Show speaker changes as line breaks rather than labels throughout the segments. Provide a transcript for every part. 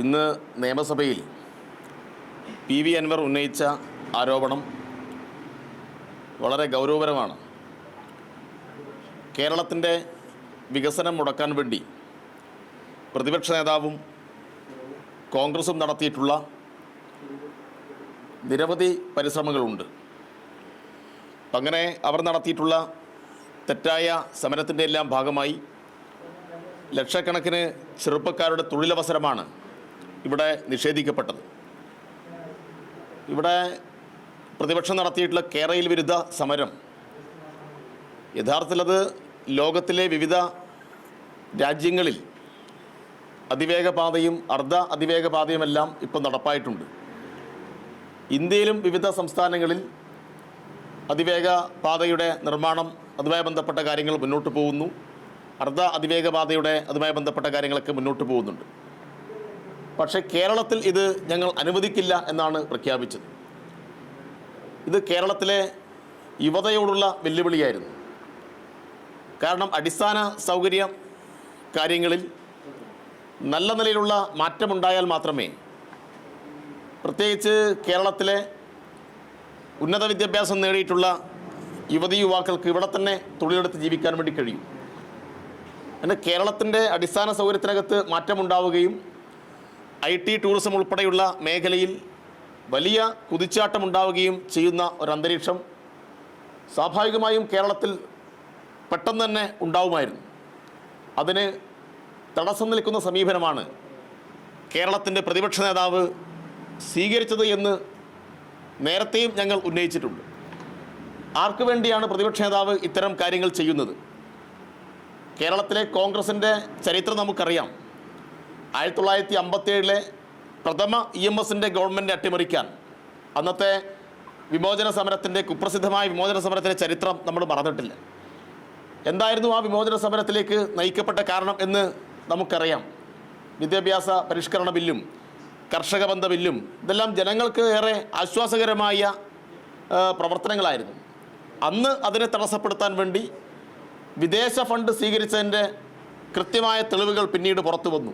ഇന്ന് നിയമസഭയിൽ P V Anwar ഉന്നയിച്ച ആരോപണം വളരെ ഗൗരവപരമാണ്. കേരളത്തിന്റെ വികസനം മുടക്കാൻ വേണ്ടി പ്രതിപക്ഷ നേതാവും കോൺഗ്രസും നടത്തിയിട്ടുള്ള നിരവധി പരിശ്രമങ്ങളുണ്ട്. അങ്ങനെ അവർ നടത്തിയിട്ടുള്ള തെറ്റായ സമരത്തിന്റെ എല്ലാം ഭാഗമായി ലക്ഷക്കണക്കിന് ചെറുപ്പക്കാരുടെ തൊഴിലവസരമാണ് ഇവിടെ നിഷേധിക്കപ്പെട്ടത്. ഇവിടെ പ്രതിപക്ഷം നടത്തിയിട്ടുള്ള കേരയിൽ വിരുദ്ധ സമരം. യഥാർത്ഥത്തിൽ അത് ലോകത്തിലെ വിവിധ രാജ്യങ്ങളിൽ അതിവേഗ പാതയും അർദ്ധ അതിവേഗ പാതയുമെല്ലാം ഇപ്പോൾ നടപ്പായിട്ടുണ്ട്. ഇന്ത്യയിലും വിവിധ സംസ്ഥാനങ്ങളിൽ അതിവേഗ പാതയുടെ നിർമ്മാണം അതുമായി ബന്ധപ്പെട്ട കാര്യങ്ങൾ മുന്നോട്ട് പോകുന്നു. അർദ്ധ അതിവേഗ പാതയുടെ അതുമായി ബന്ധപ്പെട്ട കാര്യങ്ങളൊക്കെ മുന്നോട്ട് പോകുന്നുണ്ട്. പക്ഷേ കേരളത്തിൽ ഇത് ഞങ്ങൾ അനുവദിക്കില്ല എന്നാണ് പ്രഖ്യാപിച്ചത്. ഇത് കേരളത്തിലെ യുവതയോടുള്ള വെല്ലുവിളിയായിരുന്നു. കാരണം അടിസ്ഥാന സൗകര്യ കാര്യങ്ങളിൽ നല്ല നിലയിലുള്ള മാറ്റമുണ്ടായാൽ മാത്രമേ പ്രത്യേകിച്ച് കേരളത്തിലെ ഉന്നത വിദ്യാഭ്യാസം നേടിയിട്ടുള്ള യുവതി യുവാക്കൾക്ക് ഇവിടെ തന്നെ തൊഴിലെടുത്ത് ജീവിക്കാൻ വേണ്ടി കഴിയും. അങ്ങനെ കേരളത്തിന്റെ അടിസ്ഥാന സൗകര്യത്തിനകത്ത് മാറ്റമുണ്ടാവുകയും ഐ ടി ടൂറിസം ഉൾപ്പെടെയുള്ള മേഖലയിൽ വലിയ കുതിച്ചാട്ടമുണ്ടാവുകയും ചെയ്യുന്ന ഒരു അന്തരീക്ഷം സ്വാഭാവികമായും കേരളത്തിൽ പെട്ടെന്ന് തന്നെ ഉണ്ടാവുമായിരുന്നു. അതിന് തടസ്സം നിൽക്കുന്ന സമീപനമാണ് കേരളത്തിന്റെ പ്രതിപക്ഷ നേതാവ് സ്വീകരിച്ചത് എന്ന് നേരത്തെയും ഞങ്ങൾ ഉന്നയിച്ചിട്ടുണ്ട്. ആർക്കു വേണ്ടിയാണ് പ്രതിപക്ഷ നേതാവ് ഇത്തരം കാര്യങ്ങൾ ചെയ്യുന്നത്? കേരളത്തിലെ കോൺഗ്രസിന്റെ ചരിത്രം നമുക്കറിയാം. ആയിരത്തി തൊള്ളായിരത്തി അമ്പത്തേഴിലെ പ്രഥമ ഇ എം എസിന്റെ ഗവൺമെന്റ് അട്ടിമറിക്കാൻ അന്നത്തെ വിമോചന സമരത്തിന്റെ കുപ്രസിദ്ധമായ വിമോചന സമരത്തിന്റെ ചരിത്രം നമ്മൾ മറന്നിട്ടില്ല. എന്തായിരുന്നു ആ വിമോചന സമരത്തിലേക്ക് നയിക്കപ്പെട്ട കാരണം എന്ന് നമുക്കറിയാം. വിദ്യാഭ്യാസ പരിഷ്കരണ ബില്ലും കർഷക ബന്ധ ബില്ലും ഇതെല്ലാം ജനങ്ങൾക്ക് ഏറെ ആശ്വാസകരമായ പ്രവർത്തനങ്ങളായിരുന്നു. അന്ന് അതിനെ തടസ്സപ്പെടുത്താൻ വേണ്ടി വിദേശ ഫണ്ട് സ്വീകരിച്ചതിന്റെ കൃത്യമായ തെളിവുകൾ പിന്നീട് പുറത്തു വന്നു.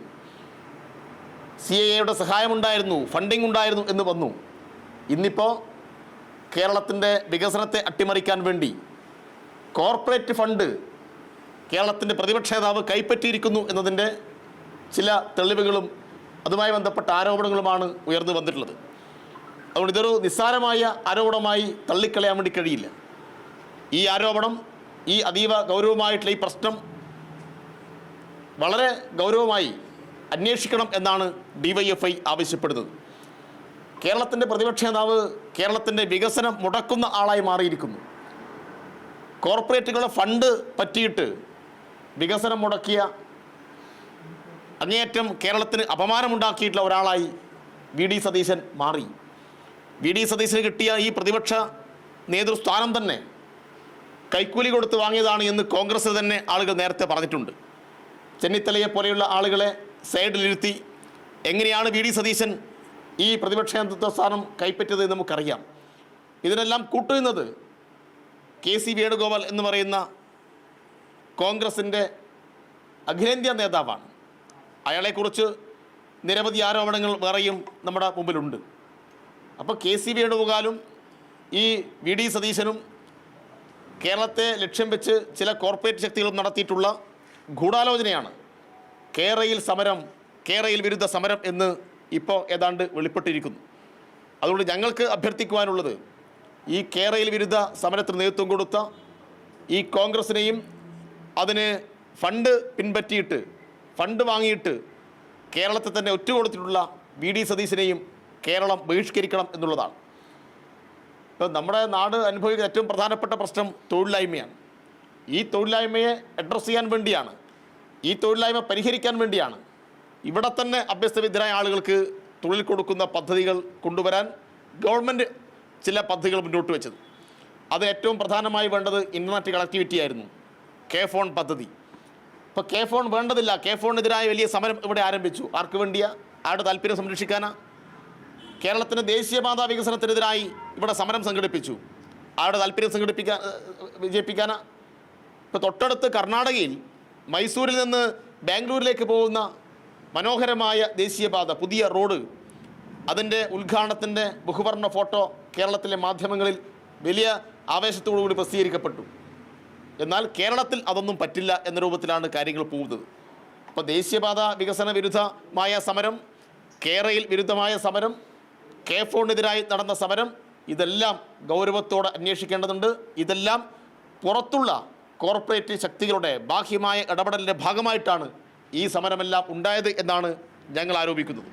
സി ഐ എയുടെ സഹായമുണ്ടായിരുന്നു ഫണ്ടിംഗ് ഉണ്ടായിരുന്നു എന്ന് വന്നു. ഇന്നിപ്പോൾ കേരളത്തിന്റെ വികസനത്തെ അട്ടിമറിക്കാൻ വേണ്ടി കോർപ്പറേറ്റ് ഫണ്ട് കേരളത്തിന്റെ പ്രതിപക്ഷ നേതാവ് കൈപ്പറ്റിയിരിക്കുന്നു എന്നതിന്റെ ചില തെളിവുകളും അതുമായി ബന്ധപ്പെട്ട ആരോപണങ്ങളുമാണ് ഉയർന്നു വന്നിട്ടുള്ളത്. അതുകൊണ്ട് ഇതൊരു നിസ്സാരമായ ആരോപണമായി തള്ളിക്കളയാൻ വേണ്ടി കഴിയില്ല. ഈ ആരോപണം ഈ അതീവ ഗൗരവമായിട്ടുള്ള ഈ പ്രശ്നം വളരെ ഗൗരവമായി അന്വേഷിക്കണം എന്നാണ് ഡിവൈഎഫ്ഐ ആവശ്യപ്പെടുന്നത്. കേരളത്തിന്റെ പ്രതിപക്ഷ നേതാവ് കേരളത്തിന്റെ വികസനം മുടക്കുന്ന ആളായി മാറിയിരിക്കുന്നു. കോർപ്പറേറ്റുകളുടെ ഫണ്ട് പറ്റിയിട്ട് വികസനം മുടക്കിയ അങ്ങേയറ്റം കേരളത്തിന് അപമാനമുണ്ടാക്കിയിട്ടുള്ള ഒരാളായി വി ഡി സതീശൻ മാറി. വി ഡി സതീശന് കിട്ടിയ ഈ പ്രതിപക്ഷ നേതൃസ്ഥാനം തന്നെ കൈക്കൂലി കൊടുത്ത് വാങ്ങിയതാണ് എന്ന് കോൺഗ്രസ് തന്നെ ആളുകൾ നേരത്തെ പറഞ്ഞിട്ടുണ്ട്. ചെന്നിത്തലയെ പോലെയുള്ള ആളുകളെ സൈഡിലിരുത്തി എങ്ങനെയാണ് വി ഡി സതീശൻ ഈ പ്രതിപക്ഷ നേതൃത്വ സ്ഥാനം കൈപ്പറ്റിയത് നമുക്കറിയാം. ഇതിനെല്ലാം കൂട്ടുന്നത് കെ സി വേണുഗോപാൽ എന്ന് പറയുന്ന കോൺഗ്രസിന്റെ അഖിലേന്ത്യാ നേതാവാണ്. അയാളെക്കുറിച്ച് നിരവധി ആരോപണങ്ങൾ വേറെയും നമ്മുടെ മുമ്പിലുണ്ട്. അപ്പോൾ കെ സി വേണുഗോപാലും ഈ വി ഡി സതീശനും കേരളത്തെ ലക്ഷ്യം വെച്ച് ചില കോർപ്പറേറ്റ് ശക്തികളും നടത്തിയിട്ടുള്ള ഗൂഢാലോചനയാണ്. കേരയിൽ സമരം കേരയിൽ വിരുദ്ധ സമരം എന്ന് ഇപ്പോൾ ഏതാണ്ട് വെളിപ്പെട്ടിരിക്കുന്നു. അതുകൊണ്ട് ഞങ്ങൾക്ക് അഭ്യർത്ഥിക്കുവാനുള്ളത് ഈ കേരയിൽ വിരുദ്ധ സമരത്തിന് നേതൃത്വം കൊടുത്ത ഈ കോൺഗ്രസിനെയും അതിന് ഫണ്ട് പിൻപറ്റിയിട്ട് ഫണ്ട് വാങ്ങിയിട്ട് കേരളത്തെ തന്നെ ഒറ്റുകൊടുത്തിട്ടുള്ള വി ഡി സതീശിനെയും കേരളം ബഹിഷ്കരിക്കണം എന്നുള്ളതാണ്. ഇപ്പോൾ നമ്മുടെ നാട് അനുഭവിക്കുന്ന ഏറ്റവും പ്രധാനപ്പെട്ട പ്രശ്നം തൊഴിലില്ലായ്മയാണ്. ഈ തൊഴിലില്ലായ്മയെ അഡ്രസ്സ് ചെയ്യാൻ വേണ്ടിയാണ് ഈ തൊഴിലില്ലായ്മ പരിഹരിക്കാൻ വേണ്ടിയാണ്. ഇവിടെ തന്നെ അഭ്യസ്തവിദ്യരായ ആളുകൾക്ക് തൊഴിൽ കൊടുക്കുന്ന പദ്ധതികൾ കൊണ്ടുവരാൻ ഗവൺമെന്റ് ചില പദ്ധതികൾ മുന്നോട്ട് വെച്ചത്. അത് ഏറ്റവും പ്രധാനമായി വേണ്ടത് ഇന്റർനെറ്റ് കണക്ടിവിറ്റി ആയിരുന്നു. കെ ഫോൺ പദ്ധതി. ഇപ്പോൾ കെ ഫോൺ വേണ്ടതില്ല. കെ ഫോണിനെതിരായ വലിയ സമരം ഇവിടെ ആരംഭിച്ചു. ആർക്ക് വേണ്ടിയാ? ആരുടെ താല്പര്യം സംരക്ഷിക്കാനാ? കേരളത്തിന്റെ ദേശീയപാത വികസനത്തിനെതിരായി ഇവിടെ സമരം സംഘടിപ്പിച്ചു. ആരുടെ താല്പര്യം സംഘടിപ്പിക്കാൻ വിജയിപ്പിക്കാനാ? ഇപ്പോൾ തൊട്ടടുത്ത് കർണാടകയിൽ മൈസൂരിൽ നിന്ന് ബാംഗ്ലൂരിലേക്ക് പോകുന്ന മനോഹരമായ ദേശീയപാത പുതിയ റോഡ്. അതിന്റെ ഉദ്ഘാടനത്തിന്റെ ബഹുവർണ ഫോട്ടോ കേരളത്തിലെ മാധ്യമങ്ങളിൽ വലിയ ആവേശത്തോടുകൂടി പ്രസിദ്ധീകരിക്കപ്പെട്ടു. എന്നാൽ കേരളത്തിൽ അതൊന്നും പറ്റില്ല എന്ന രൂപത്തിലാണ് കാര്യങ്ങൾ പോകുന്നത്. അപ്പോൾ ദേശീയപാത വികസന വിരുദ്ധമായ സമരം കേരയിൽ വിരുദ്ധമായ സമരം കെ ഫോണിനെതിരായി നടന്ന സമരം ഇതെല്ലാം ഗൗരവത്തോടെ അന്വേഷിക്കേണ്ടതുണ്ട്. ഇതെല്ലാം പുറത്തുള്ള കോർപ്പറേറ്റ് ശക്തികളുടെ ബാഹ്യമായ ഇടപെടലിന്റെ ഭാഗമായിട്ടാണ് ഈ സമരമെല്ലാം ഉണ്ടായത് എന്നാണ് ഞങ്ങൾ ആരോപിക്കുന്നത്.